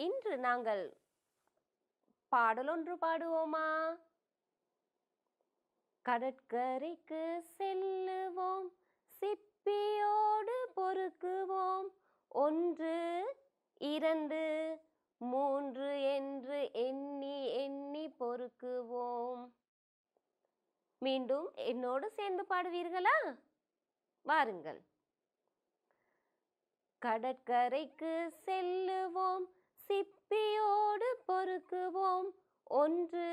இன்று பாடல் ஒன்று பாடுவோமா? கடற்கரைக்கு செல்லுவோம் சிப்பியோடு பொறுக்குவோம். ஒன்று இரண்டு மூன்று என்று எண்ணி எண்ணி பொறுக்குவோம். மீண்டும் என்னோடு சேர்ந்து பாடுவீர்களா? வாருங்கள். கடற்கரைக்கு செல்லுவோம் சிப்பியோடு பொறுக்குவோம். ஒன்று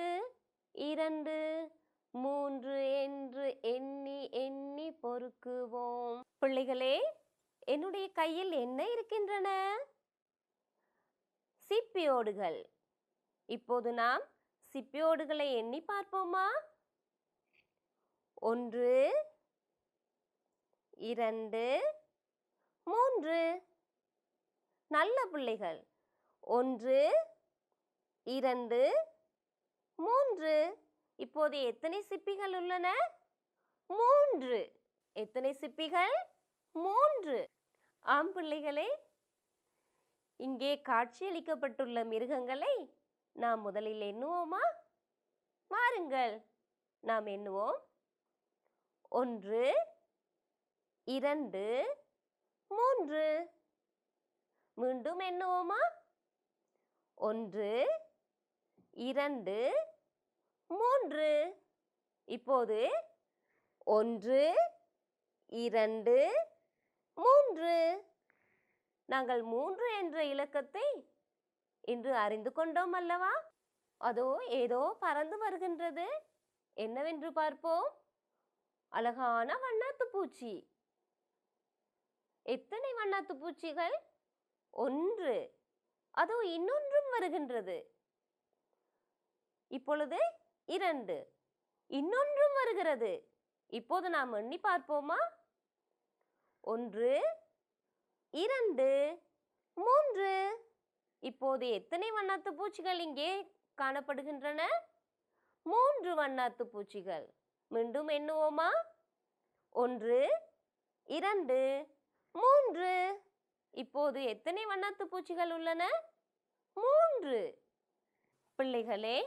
இரண்டு மூன்று என்று எண்ணி எண்ணி பொறுக்குவோம். பிள்ளைகளே என்னுடைய கையில் என்ன இருக்கின்றன? சிப்பியோடுகள் இப்போது நாம் சிப்பியோடுகளை எண்ணி பார்ப்போமா? ஒன்று இரண்டு மூன்று. நல்ல பிள்ளைகள். ஒன்று இரண்டு மூன்று. இப்போது எத்தனை சிப்பிகள் உள்ளன? மூன்று. எத்தனை சிப்பிகள்? மூன்று. ஆம் பிள்ளைகளே இங்கே காட்சியளிக்கப்பட்டுள்ள மிருகங்களை நாம் முதலில் எண்ணுவோமா? வாருங்கள் நாம் எண்ணுவோம். ஒன்று இரண்டு மூன்று. மீண்டும் எண்ணுவோமா? ஒன்று இரண்டு மூன்று. இப்போது ஒன்று இரண்டு மூன்று. நாங்கள் மூன்று என்ற இலக்கத்தை இன்று அறிந்து கொண்டோம் அல்லவா? அதோ ஏதோ பறந்து வருகின்றது. என்னவென்று பார்ப்போம்? அழகான வண்ணாத்து பூச்சி. எத்தனை வண்ணாத்து பூச்சிகள்? ஒன்று. அதோ இன்னொன்றும் வருகின்றது. இப்பொழுது இரண்டு. இன்னொன்றும் வருகிறது. இப்போது நாம் எண்ணி பார்ப்போமா? ஒன்று. இரண்டு. மூன்று. இப்போது எத்தனை வண்ணாத்து பூச்சிகள் இங்கே காணப்படுகின்றன? மூன்று வண்ணாத்து பூச்சிகள். மீண்டும் எண்ணுவோமா? ஒன்று. இரண்டு. மூன்று. இப்போது எத்தனை வண்ணாத்து பூச்சிகள் உள்ளன? மூன்று. பிள்ளைகளே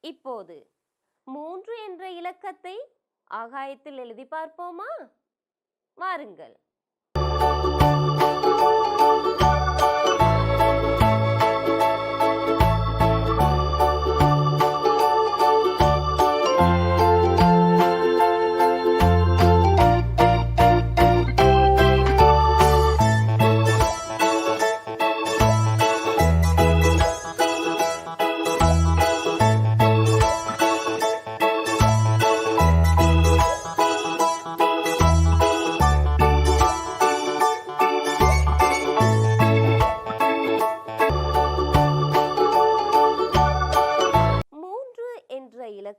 இப்போது மூன்று என்ற இலக்கத்தை ஆகாயத்தில் எழுதி பார்ப்போமா? வாருங்கள்.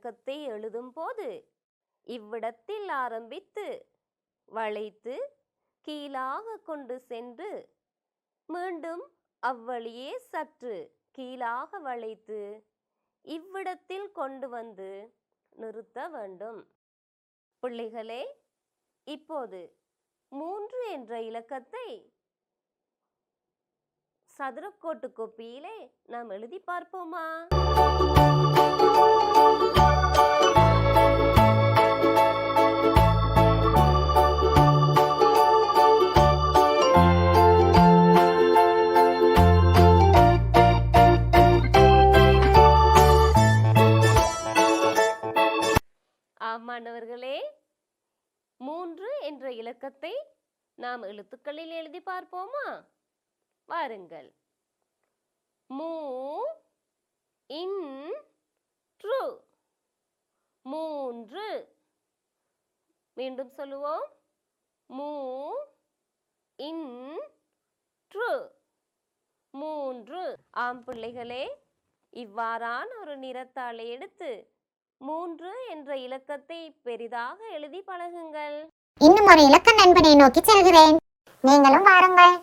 என்ற இலக்கத்தை எழுதும்போது இவ்விடத்தில் ஆரம்பித்து வளைத்து கீழாக கொண்டு சென்று மீண்டும் அவ்வழியே சற்று கீழாக வளைத்து இவ்விடத்தில் கொண்டு வந்து நிறுத்த வேண்டும். பிள்ளைகளே இப்போது மூன்று என்ற இலக்கத்தை சதுரக்கோட்டு கோப்பியிலே நாம் எழுதி பார்ப்போமா? ஆமாணவர்களே மூன்று என்ற இலக்கத்தை நாம் எழுத்துக்களில் எழுதி பார்ப்போமா? வாருங்கள். மூ இன் ட்ரு மூன்று. மீண்டும் சொல்லுவோம். மூ இன் ட்ரு மூன்று. ஆம் பிள்ளைகளே இவ்வாறான ஒரு நிறத்தாளை எடுத்து மூன்று என்ற இலக்கத்தை பெரிதாக எழுதி பழகுங்கள். இன்னும் ஒரு இலக்க நண்பனை நோக்கி செல்கிறேன். நீங்களும் வாருங்கள்.